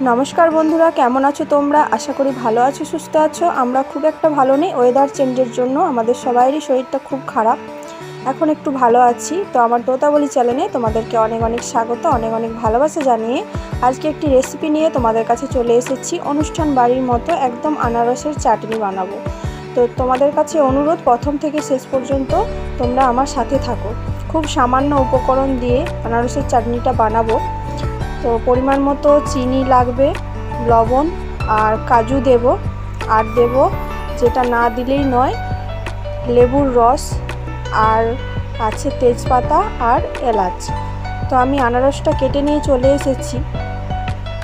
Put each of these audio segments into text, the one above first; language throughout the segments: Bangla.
নমস্কার বন্ধুরা, কেমন আছো তোমরা? আশা করি ভালো আছো, সুস্থ আছো। আমরা খুব একটা ভালো নেই ওয়েদার চেঞ্জের জন্য আমাদের সবাইরই শরীরটা খুব খারাপ। এখন একটু ভালো আছি। তো আমার তোতাবলি চ্যানেলে তোমাদেরকে অনেক অনেক স্বাগত, অনেক অনেক ভালোবাসা জানিয়ে আজকে একটি রেসিপি নিয়ে তোমাদের কাছে চলে এসেছি। অনুষ্ঠান বাড়ির মতো একদম আনারসের চাটনি বানাবো। তো তোমাদের কাছে অনুরোধ, প্রথম থেকে শেষ পর্যন্ত তোমরা আমার সাথে থাকো। খুব সামান্য উপকরণ দিয়ে আনারসের চাটনিটা বানাবো। তো পরিমাণ মতো চিনি লাগবে, লবণ আর কাজু দেব। আর দেব যেটা না দিলেই নয়, লেবুর রস আর আছে তেজপাতা আর এলাচ। তো আমি আনারসটা কেটে নিয়ে চলে এসেছি।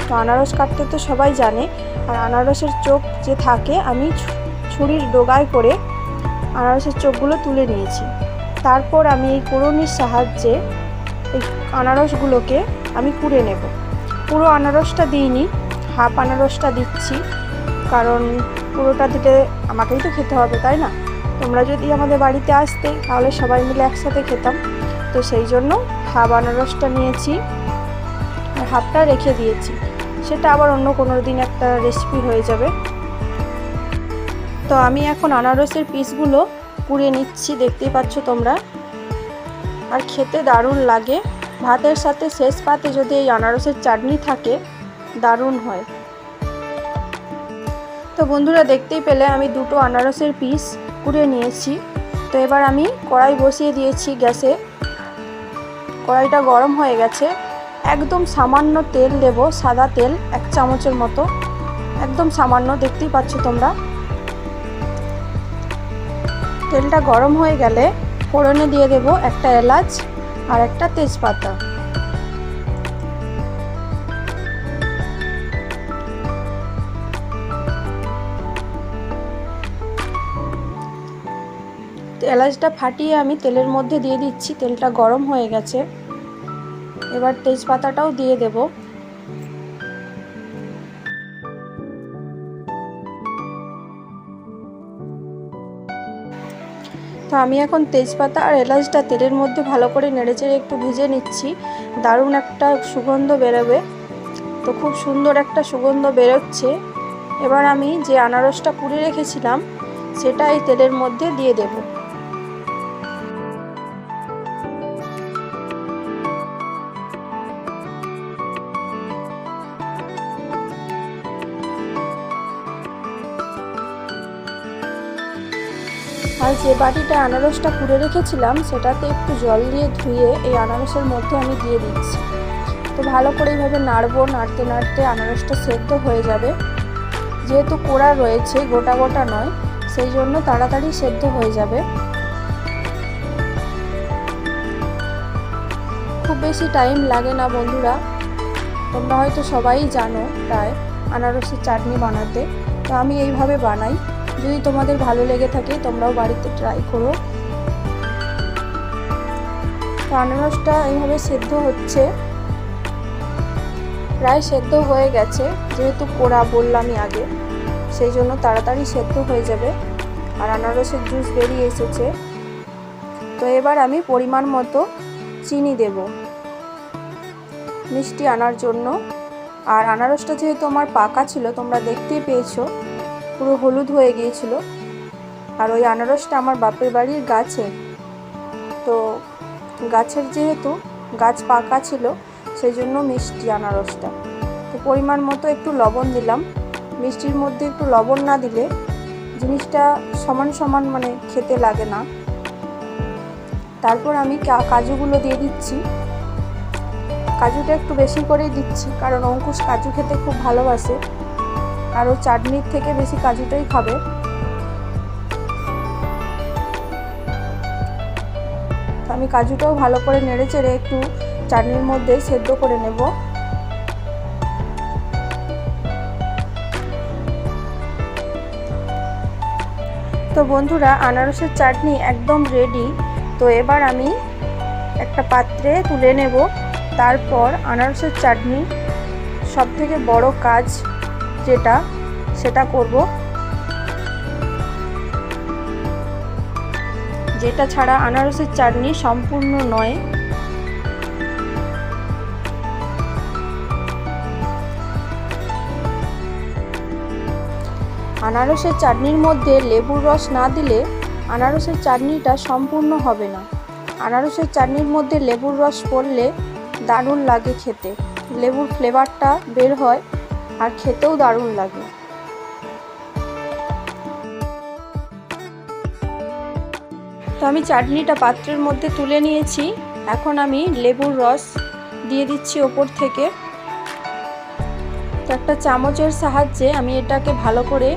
তো আনারস কাটতে তো সবাই জানে, আর আনারসের চোখ যে থাকে, আমি ছুরির ডোগায় করে আনারসের চোখগুলো তুলে নিয়েছি। তারপর আমি এই কুড়নির সাহায্যে এই আনারসগুলোকে আমি কুড়ে নেব। পুরো আনারসটা দিইনি, হাফ আনারসটা দিচ্ছি, কারণ পুরোটা দিতে আমাকেই তো খেতে হবে, তাই না? তোমরা যদি আমাদের বাড়িতে আসতে, তাহলে সবাই মিলে একসাথে খেতাম। তো সেই জন্য হাফ আনারসটা নিয়েছি আর হাফটা রেখে দিয়েছি। সেটা আবার অন্য কোনো দিন একটা রেসিপি হয়ে যাবে। তো আমি এখন আনারসের পিসগুলো কুড়িয়ে নিচ্ছি, দেখতেই পাচ্ছ তোমরা। আর খেতে দারুণ লাগে। ভাতের সাথে শেষ পাতে যদি এই আনারসের চাটনি থাকে, দারুণ হয়। তো বন্ধুরা, দেখতেই পেলে আমি দুটো আনারসের পিস কুড়িয়ে নিয়েছি। তো এবার আমি কড়াই বসিয়ে দিয়েছি গ্যাসে। কড়াইটা গরম হয়ে গেছে। একদম সামান্য তেল দেব, সাদা তেল, এক চামচের মতো। একদম সামান্য, দেখতেই পাচ্ছ তোমরা। তেলটা গরম হয়ে গেলে ফোড়নে দিয়ে দেব একটা এলাচ আর একটা তেজপাতা। এলাচটা ফাটিয়ে আমি তেলের মধ্যে দিয়ে দিচ্ছি, তেলটা গরম হয়ে গেছে। এবার তেজপাতাটাও দিয়ে দেব। তো আমি এখন তেজপাতা আর এলাচটা তেলের মধ্যে ভালো করে নেড়েচেড়ে একটু ভেজে নিচ্ছি। দারুণ একটা সুগন্ধ বেরোবে। তো খুব সুন্দর একটা সুগন্ধ বেরোচ্ছে। এবার আমি যে আনারসটা পুড়ে রেখেছিলাম, সেটা এই তেলের মধ্যে দিয়ে দেবো। আর যে বাটিটা আনারসটা পুড়ে রেখেছিলাম, সেটাতে একটু জল দিয়ে ধুয়ে এই আনারসের মধ্যে আমি দিয়ে দিচ্ছি। তো ভালো করে এইভাবে নাড়বো, নাড়তে নাড়তে আনারসটা সেদ্ধ হয়ে যাবে। যেহেতু কোড়া রয়েছে, গোটা গোটা নয়, সেই জন্য তাড়াতাড়ি সেদ্ধ হয়ে যাবে। খুব বেশি টাইম লাগে না বন্ধুরা, তোমরা হয়তো সবাই জানো প্রায় আনারসের চাটনি বানাতে। তো আমি এইভাবে বানাই। যদি তোমাদের ভালো লেগে থাকে, তোমরাও বাড়িতে ট্রাই করো। আনারসটা এইভাবে সেদ্ধ হচ্ছে। প্রায় সেদ্ধ হয়ে গেছে, যেহেতু কোড়া বললামই আগে, সেই জন্য তাড়াতাড়ি সেদ্ধ হয়ে যাবে। আর আনারসের জুস বেরিয়ে এসেছে। তো এবার আমি পরিমাণ মতো চিনি দেব। মিষ্টি আনার জন্য। আর আনারসটা যেহেতু আমার পাকা ছিল, তোমরা দেখতেই পেয়েছ। পুরো হলুদ হয়ে গিয়েছিল। আর ওই আনারসটা আমার বাপের বাড়ির গাছে। তো গাছের যেহেতু গাছ পাকা ছিল সেই জন্য মিষ্টি আনারসটা। তো পরিমাণ মতো একটু লবণ দিলাম। মিষ্টির মধ্যে একটু লবণ না দিলে জিনিসটা সমান সমান মানে খেতে লাগে না। তারপর আমি কাজুগুলো দিয়ে দিচ্ছি। কাজুটা একটু বেশি করেই দিচ্ছি, কারণ অঙ্কুশ কাজু খেতে খুব ভালোবাসে। আর ও চাটনির থেকে বেশি কাজুটাই খাবে। আমি কাজুটাও ভালো করে নেড়ে চেড়ে একটু চাটনির মধ্যে সেদ্ধ করে নেব। তো বন্ধুরা, আনারসের চাটনি একদম রেডি তো এবার আমি একটা পাত্রে তুলে নেব। তারপর আনারসের চাটনি সব থেকে বড় কাজ যেটা, সেটা করব। যেটা ছাড়া আনারসের চাটনি সম্পূর্ণ নয়। আনারসের চাটনির মধ্যে লেবুর রস না দিলে আনারসের চাটনিটা সম্পূর্ণ হবে না। আনারসের চাটনির মধ্যে লেবুর রস পড়লে দারুণ লাগে খেতে। লেবুর ফ্লেভারটা বের হয়। আর খেতেও দারুণ লাগে। তো আমি চাটনিটা পাত্রের মধ্যে তুলে নিয়েছি। এখন আমি লেবুর রস দিয়ে দিচ্ছি ওপর থেকে। তো একটা চামচের সাহায্যে আমি এটাকে ভালো করে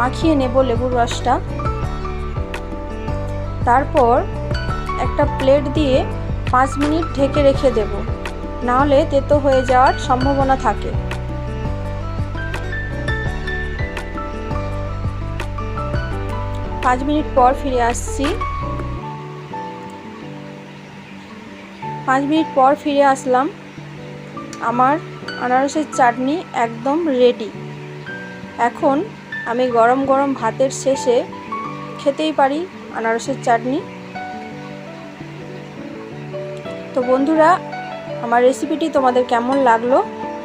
মাখিয়ে নেব লেবুর রসটা। তারপর একটা প্লেট দিয়ে পাঁচ মিনিট ঢেকে রেখে দেব। নাহলে তেতো হয়ে যাওয়ার সম্ভাবনা থাকে। পাঁচ মিনিট পর ফিরে আসছি। পাঁচ মিনিট পর ফিরে আসলাম। আমার আনারসের চাটনি একদম রেডি এখন আমি গরম গরম ভাতের শেষে খেতেই পারি আনারসের চাটনি। তো বন্ধুরা, আমার রেসিপিটি তোমাদের কেমন লাগল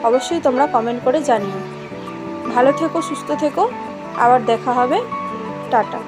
অবশ্যই তোমরা কমেন্ট করে জানিও। ভালো থেকো, সুস্থ থেকো। আবার দেখা হবে। টাটা।